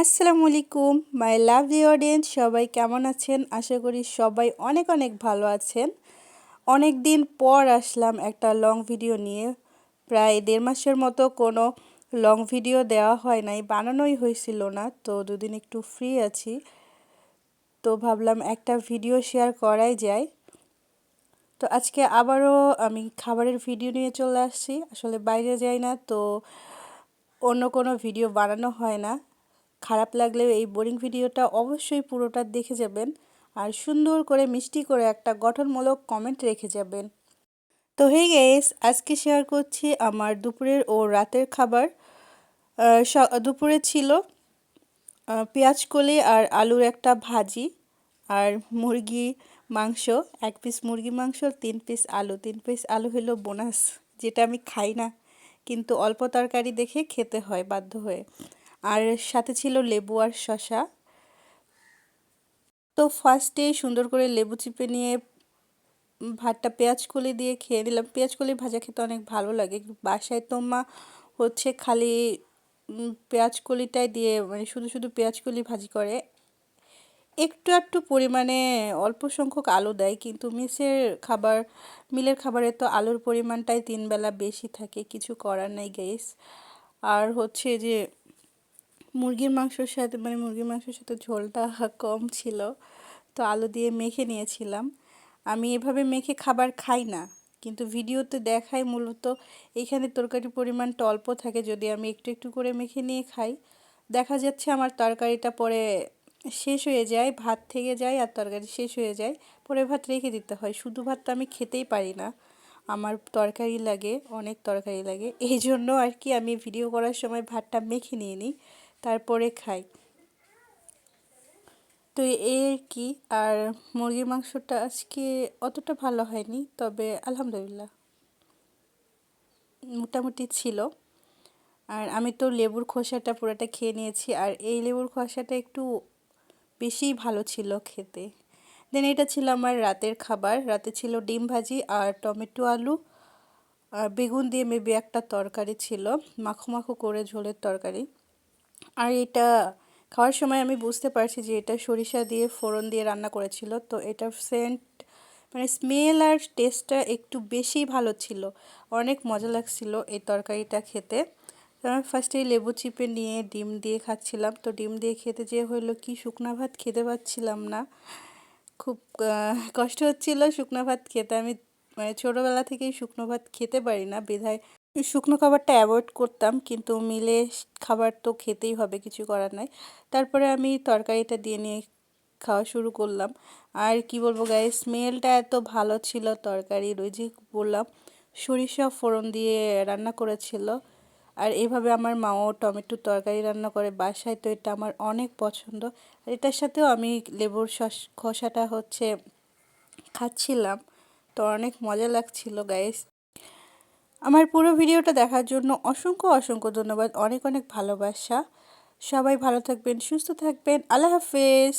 আসসালামু আলাইকুম, মাই লাভ দি অডিয়েন্স, সবাই কেমন আছেন? আশা করি সবাই অনেক অনেক ভালো আছেন। অনেক দিন পর আসলাম একটা লং ভিডিও নিয়ে। প্রায় দেড় মাসের মতো কোনো লং ভিডিও দেওয়া হয় নাই, বানানোই হয়েছিল না, তো দুদিন একটু ফ্রি আছি। তো ভাবলাম একটা ভিডিও শেয়ার করাই যায়। তো আজকে আবারও আমি খাবারের ভিডিও নিয়ে চলে আসছি, আসলে বাইরে যাই না, তো অন্য কোনো ভিডিও বানানো হয় না। খারাপ লাগলেও এই বোরিং ভিডিওটা অবশ্যই পুরোটা দেখে যাবেন আর সুন্দর করে মিষ্টি করে একটা গঠনমূলক কমেন্ট রেখে যাবেন। তো হে গেস আজকে শেয়ার করছি আমার দুপুরের ও রাতের খাবার। দুপুরে ছিল পেঁয়াজ কলি আর আলুর একটা ভাজি আর মুরগি মাংস। এক পিস মুরগি মাংস, তিন পিস আলু। তিন পিস আলু হলো বোনাস যেটা আমি খাই না, কিন্তু অল্প তরকারি দেখে খেতে হয়, বাধ্য হয়ে। আর সাথে ছিল লেবু আর শশা তো ফার্স্টে সুন্দর করে লেবু চিপে নিয়ে ভাতটা পেঁয়াজ কলি দিয়ে খেয়ে নিলাম। পেঁয়াজ কলি ভাজা খেতে অনেক ভালো লাগে। বাসায় তো মা হচ্ছে খালি পেঁয়াজ কলিটাই দিয়ে মানে শুধু শুধু পেঁয়াজ কলি ভাজি করে। একটু একটু পরিমাণে অল্প সংখ্যক আলু দেয়, কিন্তু মিসের খাবার, মিলের খাবারে তো আলুর পরিমাণটাই তিনবেলা বেশি থাকে, কিছু করার নাই গ্যাস আর হচ্ছে যে মুরগির মাংসর সাথে মানে মুরগির মাংসের সাথে ঝোলটা কম ছিল, তো আলু দিয়ে মেখে নিয়েছিলাম। আমি এভাবে মেখে খাবার খাই না, কিন্তু ভিডিওতে দেখাই মূলত এখানে তরকারির পরিমাণটা অল্প থাকে, যদি আমি একটু একটু করে মেখে নিয়ে খাই। দেখা যাচ্ছে আমার তরকারিটা পরে শেষ হয়ে যায়, ভাত থেকে যায় আর তরকারি শেষ হয়ে যায়, পরে ভাত রেখে দিতে হয়। শুধু ভাত তো আমি খেতেই পারি না, আমার তরকারি লাগে, অনেক তরকারি লাগে, এই জন্য আর কি আমি ভিডিও করার সময় ভাতটা মেখে নিয়ে নিই। তারপরে খাই। তো এই কি? আর মুরগির মাংসটা আজকে অতটা ভালো হয়নি, তবে আলহামদুলিল্লাহ। মোটামুটি ছিল। আর আমি তো লেবুর খোসাটা পুরোটা খেয়ে নিয়েছি, আর এই লেবুর খোসাটা একটু বেশিই ভালো ছিল খেতে। দেন এটা ছিল আমার রাতের খাবার। রাতে ছিল ডিম ভাজি আর টমেটো আলু। আর বেগুন দিয়ে মেবি একটা তরকারি ছিল, মাখো মাখো করে ঝোলের তরকারি। আর এটা খাওয়ার সময় আমি বুঝতে পারছি যে এটা সরিষা দিয়ে ফোড়ন দিয়ে রান্না করেছিল। তো এটার সেন্ট মানে স্মেল আর টেস্টটা একটু বেশি ভালো ছিল। অনেক মজা লাগছিল এই তরকারিটা খেতে। আমি ফার্স্টে লেবু চিপে নিয়ে ডিম দিয়ে খাচ্ছিলাম। তো ডিম দিয়ে খেতে যে হইল কি শুকনা ভাত খেতে পাচ্ছিলাম না। খুব কষ্ট হচ্ছিল শুকনো ভাত খেতে। আমি মানে ছোটোবেলা থেকেই শুকনো ভাত খেতে পারি না। বিধায় শুকনো খাবারটা অ্যাভয়েড করতাম, কিন্তু মিলে খাবার তো খেতেই হবে, কিছু করার নাই। তারপরে আমি তরকারিটা দিয়ে নিয়ে খাওয়া শুরু করলাম। আর কি বলব গায়ে স্মেলটা এত ভালো ছিল তরকারির, ওই যে বললাম, সরিষা ফোড়ন দিয়ে রান্না করেছিল। আর এইভাবে আমার মাও টমেটোর তরকারি রান্না করে বাসায়, তো এটা আমার অনেক পছন্দ। আর এটার সাথেও আমি লেবুর খোসাটা হচ্ছে খাচ্ছিলাম, তো অনেক মজা লাগছিল গাইস আমার পুরো ভিডিওটা দেখার জন্য অসংখ্য অসংখ্য ধন্যবাদ। অনেক অনেক ভালোবাসা। সবাই ভালো থাকবেন, সুস্থ থাকবেন। আল্লাহ হাফেজ।